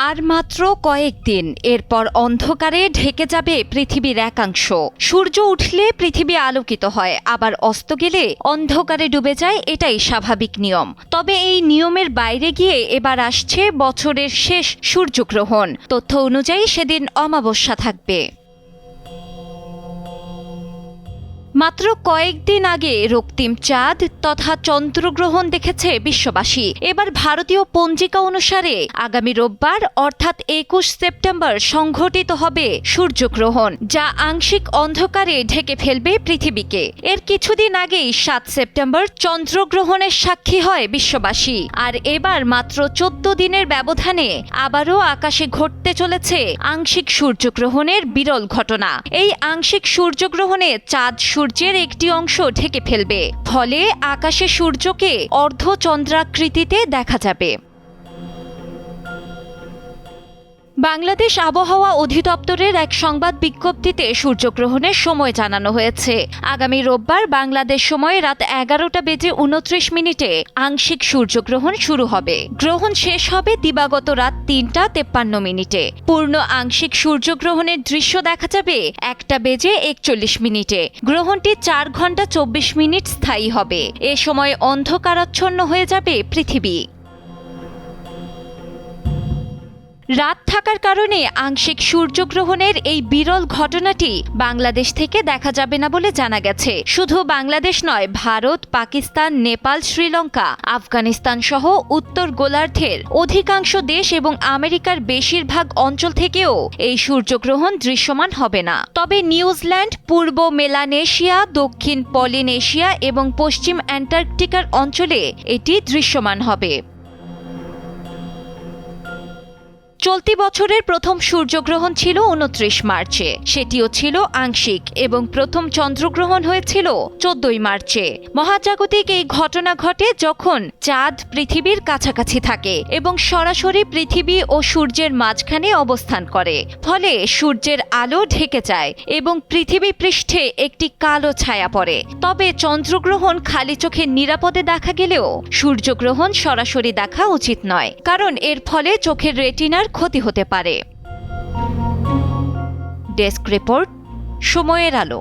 আর মাত্র কয়েকদিন এরপর অন্ধকারে ঢেকে যাবে পৃথিবীর একাংশ। সূর্য উঠলে পৃথিবী আলোকিত হয়, আবার অস্ত গেলে অন্ধকারে ডুবে যায়, এটাই স্বাভাবিক নিয়ম। তবে এই নিয়মের বাইরে গিয়ে এবার আসছে বছরের শেষ সূর্যগ্রহণ। তথ্য অনুযায়ী সেদিন অমাবস্যা থাকবে। মাত্র কয়েকদিন আগে রক্তিম চাঁদ তথা চন্দ্রগ্রহণ দেখেছে বিশ্ববাসী। এবার ভারতীয় পঞ্জিকা অনুসারে আগামী রোববার, অর্থাৎ একুশ সেপ্টেম্বর, সংঘটিত হবে সূর্যগ্রহণ, যা আংশিক অন্ধকারে ঢেকে ফেলবে পৃথিবীকে। এর কিছুদিন আগেই সাত সেপ্টেম্বর চন্দ্রগ্রহণের সাক্ষী হয় বিশ্ববাসী। আর এবার মাত্র চোদ্দ দিনের ব্যবধানে আবারও আকাশে ঘটতে চলেছে আংশিক সূর্যগ্রহণের বিরল ঘটনা। এই আংশিক সূর্যগ্রহণে চাঁদ সূর্যের একটি অংশ ঢেকে ফেলবে। ফলে আকাশে সূর্যকে অর্ধচন্দ্রাকৃতিতে দেখা যাবে। বাংলাদেশ আবহাওয়া অধিদপ্তরের এক সংবাদ বিজ্ঞপ্তিতে সূর্যগ্রহণের সময় জানানো হয়েছে। আগামী রোববার বাংলাদেশ সময় রাত এগারোটা বেজে উনত্রিশ মিনিটে আংশিক সূর্যগ্রহণ শুরু হবে। গ্রহণ শেষ হবে দিবাগত রাত তিনটা তেপ্পান্ন মিনিটে। পূর্ণ আংশিক সূর্যগ্রহণের দৃশ্য দেখা যাবে একটা বেজে একচল্লিশ মিনিটে। গ্রহণটি চার ঘণ্টা চব্বিশ মিনিট স্থায়ী হবে। এ সময় অন্ধকারাচ্ছন্ন হয়ে যাবে পৃথিবী। রাত থাকার কারণে আংশিক সূর্যগ্রহণের এই বিরল ঘটনাটি বাংলাদেশ থেকে দেখা যাবে না বলে জানা গেছে। শুধু বাংলাদেশ নয়, ভারত, পাকিস্তান, নেপাল, শ্রীলঙ্কা, আফগানিস্তান সহ উত্তর গোলার্ধের অধিকাংশ দেশ এবং আমেরিকার বেশিরভাগ অঞ্চল থেকেও এই সূর্যগ্রহণ দৃশ্যমান হবে না। তবে নিউজিল্যান্ড, পূর্ব মেলানেশিয়া, দক্ষিণ পলিনেশিয়া এবং পশ্চিম অ্যান্টার্কটিকার অঞ্চলে এটি দৃশ্যমান হবে। চলতি বছরের প্রথম সূর্যগ্রহণ ছিল উনত্রিশ মার্চে। সেটিও ছিল আংশিক এবং প্রথম চন্দ্রগ্রহণ হয়েছিল চোদ্দই মার্চে। মহাজাগতিক এই ঘটনা ঘটে যখন চাঁদ পৃথিবীর কাছাকাছি থাকে এবং সরাসরি পৃথিবী ও সূর্যের মাঝখানে অবস্থান করে। ফলে সূর্যের আলো ঢেকে যায় এবং পৃথিবী পৃষ্ঠে একটি কালো ছায়া পড়ে। তবে চন্দ্রগ্রহণ খালি চোখে নিরাপদে দেখা গেলেও সূর্যগ্রহণ সরাসরি দেখা উচিত নয়। কারণ এর ফলে চোখের রেটিনার ক্ষতি হতে পারে। ডেস্ক রিপোর্ট সময়ের আলো।